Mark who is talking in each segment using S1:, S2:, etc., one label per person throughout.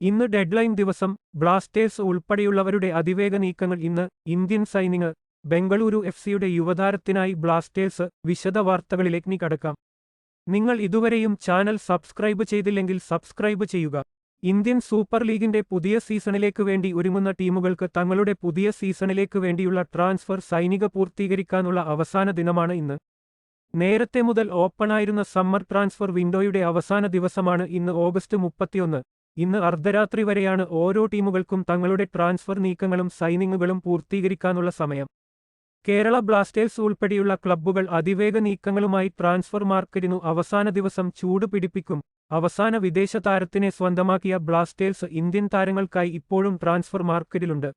S1: ഇന്ന് ഡെഡ്ലൈൻ ദിവസം ബ്ലാസ്റ്റേഴ്സ് ഉൾപ്പെടെയുള്ളവരുടെ അതിവേഗ നീക്കങ്ങൾ ഇന്ന് ഇന്ത്യൻ സൈനിങ് ബംഗളൂരു എഫ് സിയുടെ യുവതാരത്തിനായി ബ്ലാസ്റ്റേഴ്സ് വിശദ വാർത്തകളിലേക്ക് കടക്കാം. നിങ്ങൾ ഇതുവരെയും ചാനൽ സബ്സ്ക്രൈബ് ചെയ്തില്ലെങ്കിൽ സബ്സ്ക്രൈബ് ചെയ്യുക. ഇന്ത്യൻ സൂപ്പർ ലീഗിന്റെ പുതിയ സീസണിലേക്ക് വേണ്ടി ഒരുങ്ങുന്ന ടീമുകൾക്ക് തങ്ങളുടെ പുതിയ സീസണിലേക്ക് വേണ്ടിയുള്ള ട്രാൻസ്ഫർ സൈനിക പൂർത്തീകരിക്കാനുള്ള അവസാന ദിനമാണ് ഇന്ന്. നേരത്തെ മുതൽ ഓപ്പണായിരുന്ന സമ്മർ ട്രാൻസ്ഫർ വിൻഡോയുടെ അവസാന ദിവസമാണ് ഇന്ന് ഓഗസ്റ്റ് മുപ്പത്തിയൊന്ന്. ഇന്ന് അർദ്ധരാത്രി വരെയാണ് ഓരോ ടീമുകൾക്കും തങ്ങളുടെ ട്രാൻസ്ഫർ നീക്കങ്ങളും സൈനിങ്ങുകളും പൂർത്തീകരിക്കാനുള്ള സമയം. കേരള ബ്ലാസ്റ്റേഴ്സ് ഉൾപ്പെടെയുള്ള ക്ലബ്ബുകൾ അതിവേഗ നീക്കങ്ങളുമായി ട്രാൻസ്ഫർ മാർക്കറ്റിനു അവസാന ദിവസം ചൂടുപിടിപ്പിക്കും അവസാന വിദേശ താരത്തിനെ സ്വന്തമാക്കിയ ബ്ലാസ്റ്റേഴ്സ് ഇന്ത്യൻ താരങ്ങൾക്കായി ഇപ്പോഴും ട്രാൻസ്ഫർ മാർക്കറ്റിലുണ്ട്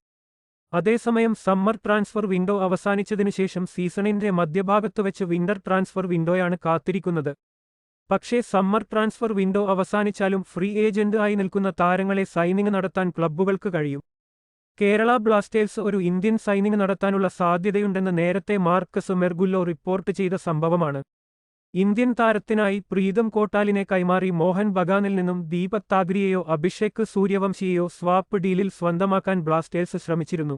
S1: അതേസമയം സമ്മർ ട്രാൻസ്ഫർ വിൻഡോ അവസാനിച്ചതിനു ശേഷം സീസണിന്റെ മധ്യഭാഗത്ത് വെച്ച് വിന്റർ ട്രാൻസ്ഫർ വിൻഡോയാണ് കാത്തിരിക്കുന്നത്. പക്ഷേ സമ്മർ ട്രാൻസ്ഫർ വിൻഡോ അവസാനിച്ചാലും ഫ്രീ ഏജന്റ് ആയി നിൽക്കുന്ന താരങ്ങളെ സൈനിങ് നടത്താൻ ക്ലബ്ബുകൾക്ക് കഴിയും. കേരള ബ്ലാസ്റ്റേഴ്സ് ഒരു ഇന്ത്യൻ സൈനിങ് നടത്താനുള്ള സാധ്യതയുണ്ടെന്ന് നേരത്തെ മാർക്കസ് മെർഗുല്ലോ റിപ്പോർട്ട് ചെയ്ത സംഭവമാണ്. ഇന്ത്യൻ താരത്തിനായി പ്രീതം കോട്ടാലിനെ കൈമാറി മോഹൻ ബഗാനിൽ നിന്നും ദീപക് താഗ്രിയെയോ അഭിഷേക് സൂര്യവംശിയെയോ സ്വാപ്പ് ഡീലിൽ സ്വന്തമാക്കാൻ ബ്ലാസ്റ്റേഴ്സ് ശ്രമിച്ചിരുന്നു.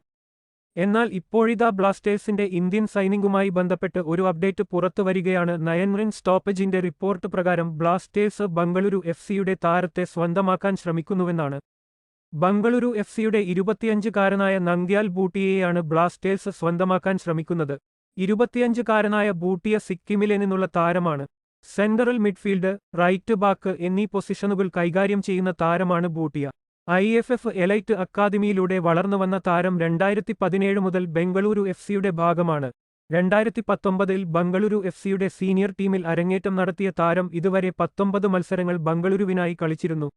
S1: എന്നാൽ ഇപ്പോഴിതാ ബ്ലാസ്റ്റേഴ്സിന്റെ ഇന്ത്യൻ സൈനിങ്ങുമായി ബന്ധപ്പെട്ട് ഒരു അപ്ഡേറ്റ് പുറത്തു വരികയാണ്. റൺ സ്റ്റോപ്പേജിന്റെ റിപ്പോർട്ട് പ്രകാരം ബ്ലാസ്റ്റേഴ്സ് ബംഗളൂരു എഫ് സിയുടെ താരത്തെ സ്വന്തമാക്കാൻ ശ്രമിക്കുന്നുവെന്നാണ്. ബംഗളൂരു എഫ് സിയുടെ ഇരുപത്തിയഞ്ചുകാരനായ നന്ദ്യാൽ ബൂട്ടിയെയാണ് ബ്ലാസ്റ്റേഴ്സ് സ്വന്തമാക്കാൻ ശ്രമിക്കുന്നത്. ഇരുപത്തിയഞ്ചുകാരനായ ബൂട്ടിയ സിക്കിമിലെ നിന്നുള്ള താരമാണ്. സെൻട്രൽ മിഡ്ഫീൽഡ് റൈറ്റ് ബാക്ക് എന്നീ പൊസിഷനുകൾ കൈകാര്യം ചെയ്യുന്ന താരമാണ് Bhutia. I F F elite അക്കാദമിയിലൂടെ വളർന്നുവന്ന താരം രണ്ടായിരത്തി പതിനേഴ് മുതൽ ബംഗളൂരു എഫ് സിയുടെ ഭാഗമാണ്. രണ്ടായിരത്തി പത്തൊമ്പതിൽ ബംഗളൂരു എഫ് സിയുടെ സീനിയർ ടീമിൽ അരങ്ങേറ്റം നടത്തിയ താരം ഇതുവരെ പത്തൊമ്പത് മത്സരങ്ങൾ ബംഗളൂരുവിനായി കളിച്ചിരുന്നു.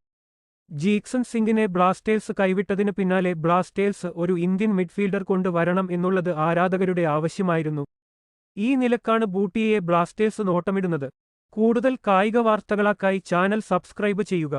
S1: ജീക്സൺ സിംഗിനെ ബ്ലാസ്റ്റേഴ്സ് കൈവിട്ടതിന് പിന്നാലെ ബ്ലാസ്റ്റേഴ്സ് ഒരു ഇന്ത്യൻ മിഡ്ഫീൽഡർ കൊണ്ട് വരണം എന്നുള്ളത് ആരാധകരുടെ ആവശ്യമായിരുന്നു. ഈ നിലക്കാണ് ബൂട്ടിയെ ബ്ലാസ്റ്റേഴ്സ് നോട്ടമിടുന്നത്. കൂടുതൽ കായിക വാർത്തകളാക്കായി ചാനൽ സബ്സ്ക്രൈബ് ചെയ്യുക.